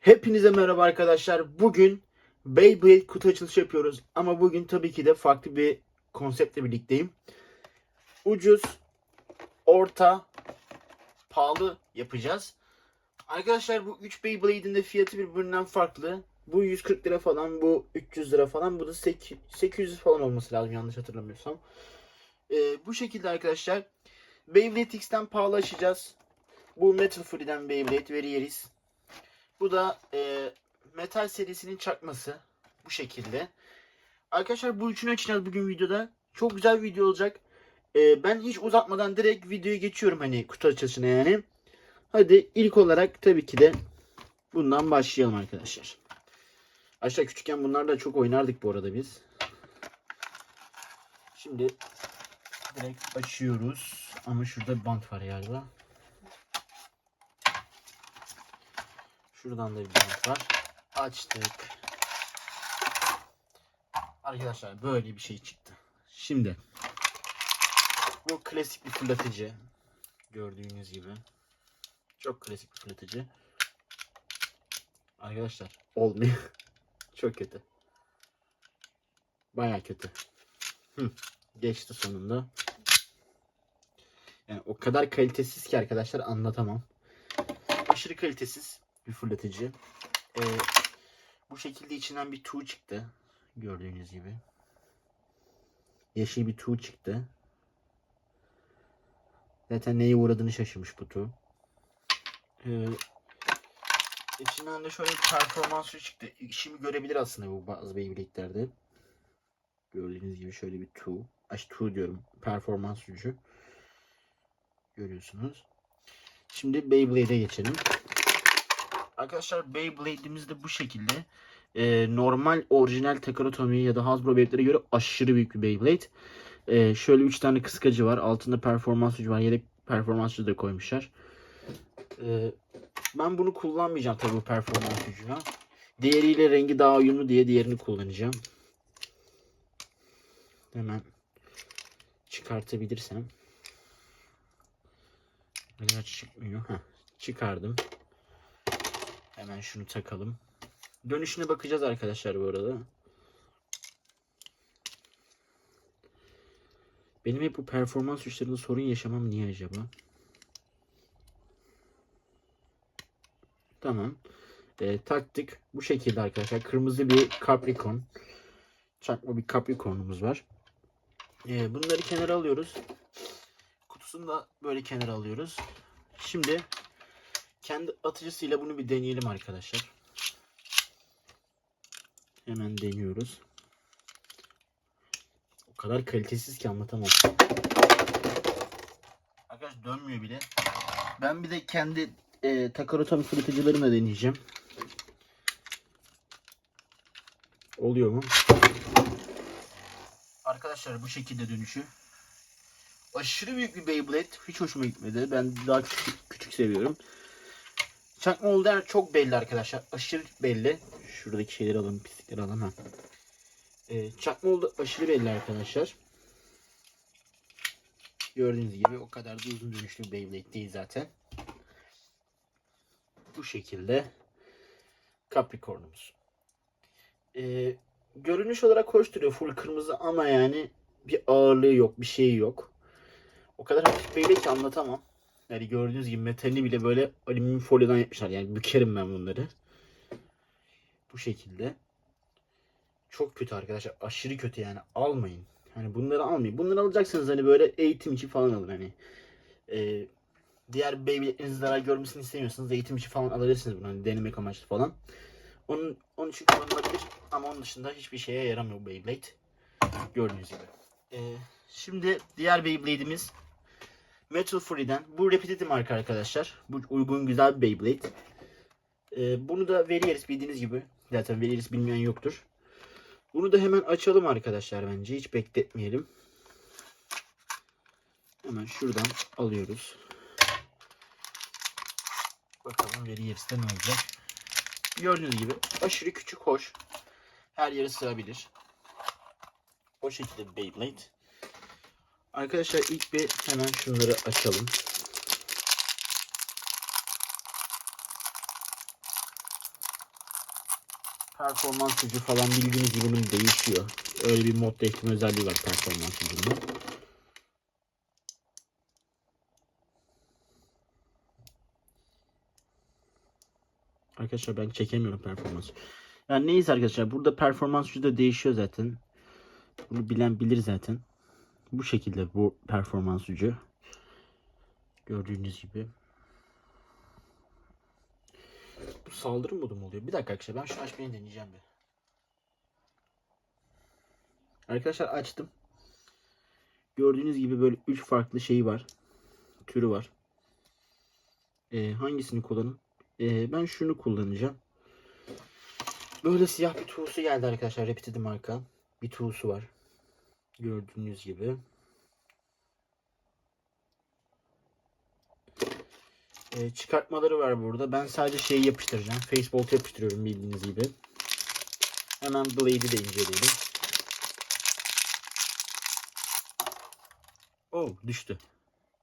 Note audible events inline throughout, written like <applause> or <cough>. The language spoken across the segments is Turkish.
Hepinize merhaba arkadaşlar. Bugün Beyblade kutu açılışı yapıyoruz. Ama bugün tabii ki de farklı bir konseptle birlikteyim. Ucuz, orta, pahalı yapacağız. Arkadaşlar bu 3 Beyblade'in de fiyatı birbirinden farklı. Bu 140 lira falan, bu 300 lira falan, bu da 800 falan olması lazım yanlış hatırlamıyorsam. Ee, bu şekilde arkadaşlar Beyblade X'ten pahalı açacağız. Bu Metal Fury'den Beyblade Varieris. Bu da e, Metal serisinin çakması. Bu şekilde. Arkadaşlar bu üçünü açacağız bugün videoda. Çok güzel bir video olacak. E, ben hiç uzatmadan direkt videoya geçiyorum hani kutu açılışına yani. Hadi ilk olarak tabii ki de bundan başlayalım arkadaşlar. Aşağı küçükken bunlarla çok oynardık bu arada biz. Şimdi direkt açıyoruz. Ama şurada bant var galiba. Şuradan da bir bant var. Açtık. Arkadaşlar böyle bir şey çıktı. Şimdi bu klasik bir fırlatıcı. Gördüğünüz gibi. Çok klasik bir fırlatıcı. Arkadaşlar olmuyor. <laughs> Çok kötü. Baya kötü. Hı, geçti sonunda. Yani o kadar kalitesiz ki arkadaşlar anlatamam. Aşırı kalitesiz fırlatıcı. Ee, bu şekilde içinden bir tuğ çıktı. Gördüğünüz gibi. Yeşil bir tuğ çıktı. Zaten neye uğradığını şaşırmış bu tuğ. Ee, içinden de şöyle bir performans suyu çıktı. İşimi görebilir aslında bu bazı Beyblade'lerde. Gördüğünüz gibi şöyle bir tuğ. Ay tuğ diyorum. Performans suyu. Görüyorsunuz. Şimdi Beyblade'e geçelim. Arkadaşlar Beyblade'imiz de bu şekilde. Ee, normal orijinal Takara ya da Hasbro Beyblade'lere göre aşırı büyük bir Beyblade. Ee, şöyle 3 tane kıskacı var. Altında performans gücü var. Yedek performans gücü de koymuşlar. Ee, ben bunu kullanmayacağım tabii bu performans gücünü. Diğeriyle rengi daha uyumlu diye diğerini kullanacağım. Hemen çıkartabilirsem. Neden çıkmıyor? Heh, çıkardım. Hemen şunu takalım. Dönüşüne bakacağız arkadaşlar bu arada. Benim hep bu performans güçlerinde sorun yaşamam niye acaba? Tamam. Ee, taktık. Bu şekilde arkadaşlar. Kırmızı bir Capricorn. Çakma bir Capricorn'umuz var. Ee, bunları kenara alıyoruz. Kutusunu da böyle kenara alıyoruz. Şimdi kendi atıcısıyla bunu bir deneyelim arkadaşlar. Hemen deniyoruz. O kadar kalitesiz ki anlatamam. Arkadaş dönmüyor bile. Ben bir de kendi e, Takarotomi fırlatıcılarımla deneyeceğim. Oluyor mu? Arkadaşlar bu şekilde dönüşü. Aşırı büyük bir Beyblade. Hiç hoşuma gitmedi. Ben daha küçük, küçük seviyorum. Çakma olduğu çok belli arkadaşlar. Aşırı belli. Şuradaki şeyleri alalım. Pislikleri alalım. Ha. Ee, çakma oldu aşırı belli arkadaşlar. Gördüğünüz gibi o kadar da uzun dönüşlü bir Beyblade değil zaten. Bu şekilde Capricorn'umuz. Ee, görünüş olarak hoş duruyor. Full kırmızı ama yani bir ağırlığı yok. Bir şeyi yok. O kadar hafif Beyblade anlatamam. Yani gördüğünüz gibi metalini bile böyle alüminyum folyodan yapmışlar. Yani bükerim ben bunları. Bu şekilde. Çok kötü arkadaşlar. Aşırı kötü yani. Almayın. Hani bunları almayın. Bunları alacaksınız hani böyle eğitim için falan alın hani. Ee, diğer Beyblade'leriniz zarar görmesini istemiyorsanız eğitim için falan alabilirsiniz bunu. Hani denemek amaçlı falan. Onun, onun için kullanılabilir. Ama onun dışında hiçbir şeye yaramıyor Beyblade. Gördüğünüz gibi. Ee, şimdi diğer Beyblade'imiz Metal Fury'den. Bu repetitif marka arkadaşlar. Bu uygun güzel bir Beyblade. Ee, bunu da Varieris bildiğiniz gibi. Zaten Varieris bilmeyen yoktur. Bunu da hemen açalım arkadaşlar bence. Hiç bekletmeyelim. Hemen şuradan alıyoruz. Bakalım Varieris'te ne olacak. Gördüğünüz gibi aşırı küçük hoş. Her yere sığabilir. O şekilde Beyblade. Arkadaşlar ilk bir hemen şunları açalım. performans gücü falan bildiğiniz gibi değişiyor. Öyle bir mod değiştirme özelliği var performans gücünün. Arkadaşlar ben çekemiyorum performans. Yani neyse arkadaşlar burada performans gücü de değişiyor zaten. Bunu bilen bilir zaten. Bu şekilde bu performans gücü. Gördüğünüz gibi. Bu saldırı modu mu oluyor? Bir dakika arkadaşlar ben şunu açmayı deneyeceğim bir. Arkadaşlar açtım. Gördüğünüz gibi böyle 3 farklı şeyi var. Türü var. Ee, hangisini kullanın? Ee, ben şunu kullanacağım. Böyle siyah bir tuğusu geldi arkadaşlar. Repeated marka. Bir tuğusu var. Gördüğünüz gibi. Ee, çıkartmaları var burada. Ben sadece şeyi yapıştıracağım. Facebolt yapıştırıyorum bildiğiniz gibi. Hemen Blade'i de inceleyelim. Oh düştü.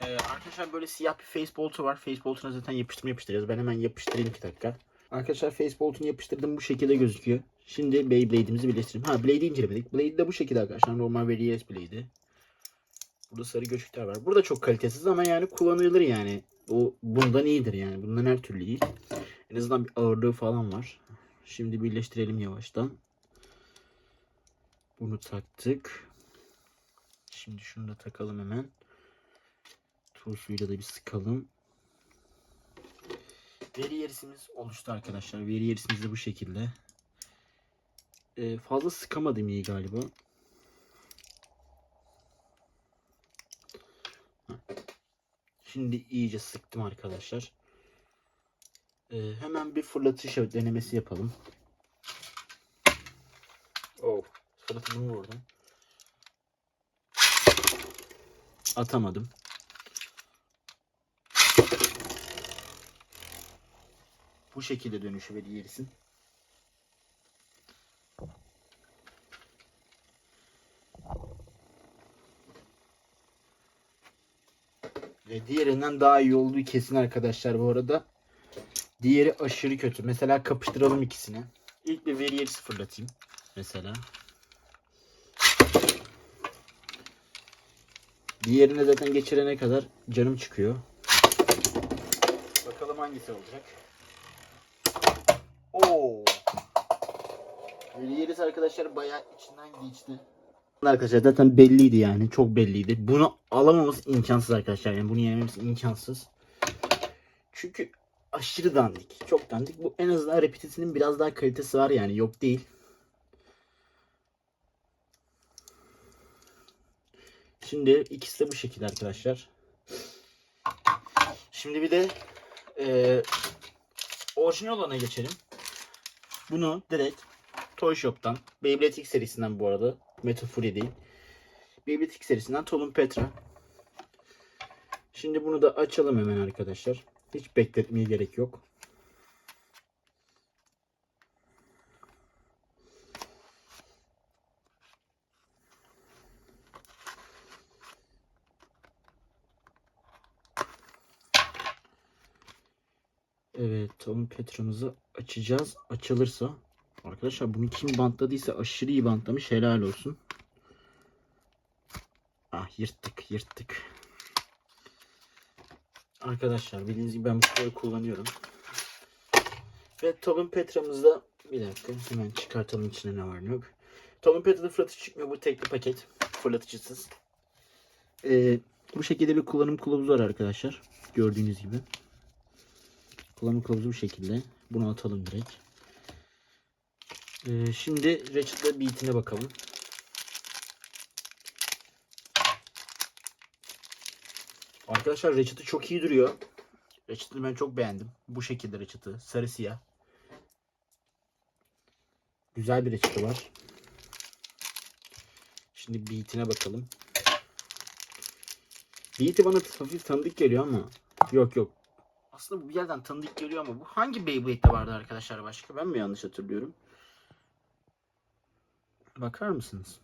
Ee, arkadaşlar böyle siyah bir Facebolt'u var. Facebolt'una zaten yapıştırma yapıştıracağız. Ben hemen yapıştırayım 2 dakika. Arkadaşlar Facebolt'unu yapıştırdım bu şekilde gözüküyor. Şimdi Beyblade'imizi birleştirelim. Ha Blade'i incelemedik. Blade de bu şekilde arkadaşlar. Normal bir ES Blade'i. Burada sarı göçükler var. Burada çok kalitesiz ama yani kullanılır yani. O bundan iyidir yani. Bundan her türlü iyi. En azından bir ağırlığı falan var. Şimdi birleştirelim yavaştan. Bunu taktık. Şimdi şunu da takalım hemen. Tuz suyuyla da bir sıkalım. Veri yerisimiz oluştu arkadaşlar. Veri yerisimiz de bu şekilde. Ee, fazla sıkamadım iyi galiba. Şimdi iyice sıktım arkadaşlar. Ee, hemen bir fırlatış denemesi yapalım. Oh, fırlatımı vurdum. Atamadım. Bu şekilde dönüşü ve diğerisin. Ve diğerinden daha iyi olduğu kesin arkadaşlar bu arada. Diğeri aşırı kötü. Mesela kapıştıralım ikisini. İlk bir veri sıfırlatayım. Mesela. Diğerine zaten geçirene kadar canım çıkıyor. Bakalım hangisi olacak. Oo. Yeriz arkadaşlar bayağı içinden geçti. Arkadaşlar zaten belliydi yani çok belliydi. Bunu alamamız imkansız arkadaşlar yani bunu yememiz imkansız. Çünkü aşırı dandik. Çok dandik. Bu en azından repetitifinin biraz daha kalitesi var yani yok değil. Şimdi ikisi de bu şekilde arkadaşlar. Şimdi bir de e, orijinal olana geçelim. Bunu direkt Toy Shop'tan, Beyblade X serisinden bu arada, Metal Fury değil. Beyblade X serisinden Tolun Petra. Şimdi bunu da açalım hemen arkadaşlar. Hiç bekletmeye gerek yok. Tom Petra'mızı açacağız. Açılırsa. Arkadaşlar bunu kim bantladıysa aşırı iyi bantlamış. Helal olsun. Ah yırttık yırttık. Arkadaşlar bildiğiniz gibi ben bu kullanıyorum. Ve Tobin Petra'mızda bir dakika hemen çıkartalım içine ne var ne yok. Tobin Petra'da fırlatıcı çıkmıyor. Bu tekli paket. Fırlatıcısız. Ee, bu şekilde bir kullanım kılavuzu var arkadaşlar. Gördüğünüz gibi. Kullanım kılavuzu bu şekilde. Bunu atalım direkt. Ee, şimdi Ratchet'la beat'ine bakalım. Arkadaşlar Ratchet'ı çok iyi duruyor. Ratchet'ı ben çok beğendim. Bu şekilde Ratchet'ı. Sarı siyah. Güzel bir Ratchet'ı var. Şimdi beat'ine bakalım. Beat'i bana hafif tanıdık geliyor ama yok yok. Aslında bu bir yerden tanıdık geliyor ama bu hangi Beyblade'de vardı arkadaşlar başka? Ben mi yanlış hatırlıyorum? Bakar mısınız?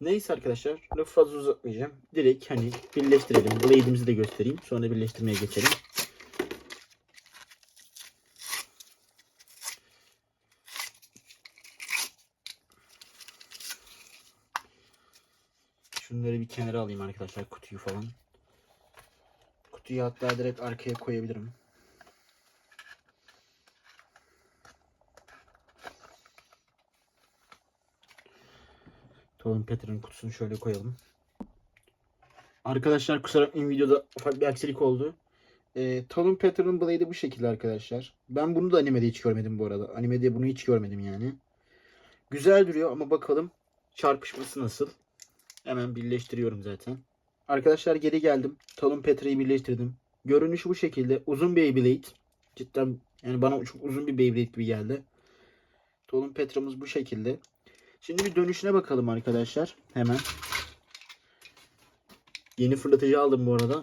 Neyse arkadaşlar lafı fazla uzatmayacağım. Direkt hani birleştirelim. Blade'imizi de göstereyim. Sonra birleştirmeye geçelim. Şunları bir kenara alayım arkadaşlar kutuyu falan. Kutuyu hatta direkt arkaya koyabilirim. Tom Petter'ın kutusunu şöyle koyalım. Arkadaşlar kusura bakmayın videoda ufak bir aksilik oldu. Ee, Talon Petter'ın Blade'i bu şekilde arkadaşlar. Ben bunu da animede hiç görmedim bu arada. Animede bunu hiç görmedim yani. Güzel duruyor ama bakalım çarpışması nasıl. Hemen birleştiriyorum zaten. Arkadaşlar geri geldim. Talon Petter'ı birleştirdim. Görünüşü bu şekilde. Uzun bir Beyblade. Cidden yani bana çok uzun bir Beyblade gibi geldi. Talon Petra'mız bu şekilde. Şimdi bir dönüşüne bakalım arkadaşlar. Hemen. Yeni fırlatıcı aldım bu arada.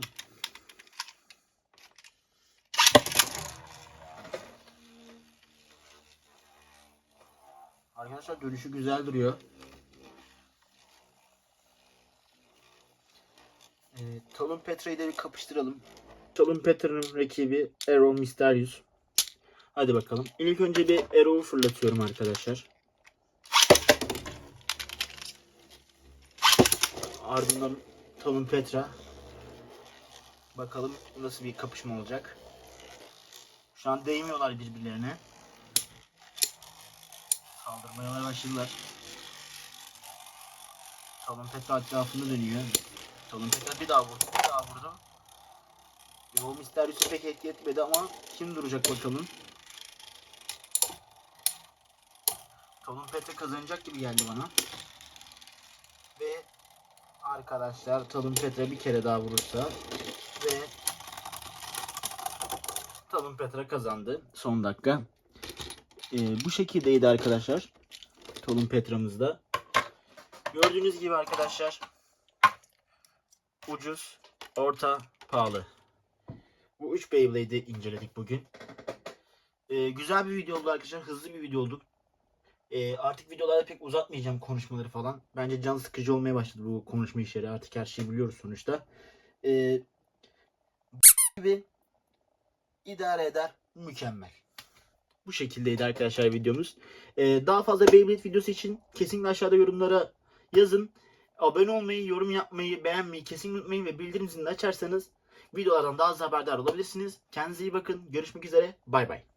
Arkadaşlar dönüşü güzel duruyor. Talon Petra'yı da bir kapıştıralım. Talon Petra'nın rakibi Arrow Mysterious. Hadi bakalım. İlk önce bir Arrow'u fırlatıyorum arkadaşlar. Ardından Talon Petra. Bakalım nasıl bir kapışma olacak. Şu an değmiyorlar birbirlerine. Saldırmaya başladılar. Talon Petra etrafında dönüyor. Talon Petra bir daha vurdu. Bir daha vurdu. Yol Mysterius'u pek etki etmedi ama kim duracak bakalım. Talon Petra kazanacak gibi geldi bana. Ve arkadaşlar Talon Petra bir kere daha vurursa ve Talon Petra kazandı son dakika. Ee, bu şekildeydi arkadaşlar. Talon Petra'mız da. Gördüğünüz gibi arkadaşlar ucuz, orta, pahalı. Bu 3 Beyblade'i inceledik bugün. Ee, güzel bir video oldu arkadaşlar. Hızlı bir video oldu. Ee, artık videolarda pek uzatmayacağım konuşmaları falan. Bence can sıkıcı olmaya başladı bu konuşma işleri. Artık her şeyi biliyoruz sonuçta. Ee, gibi idare eder. Mükemmel. Bu şekildeydi arkadaşlar videomuz. Ee, daha fazla Beyblade videosu için kesinlikle aşağıda yorumlara yazın. Abone olmayı, yorum yapmayı, beğenmeyi kesinlikle unutmayın ve bildirim zilini açarsanız videolardan daha hızlı haberdar olabilirsiniz. Kendinize iyi bakın. Görüşmek üzere. Bay bay.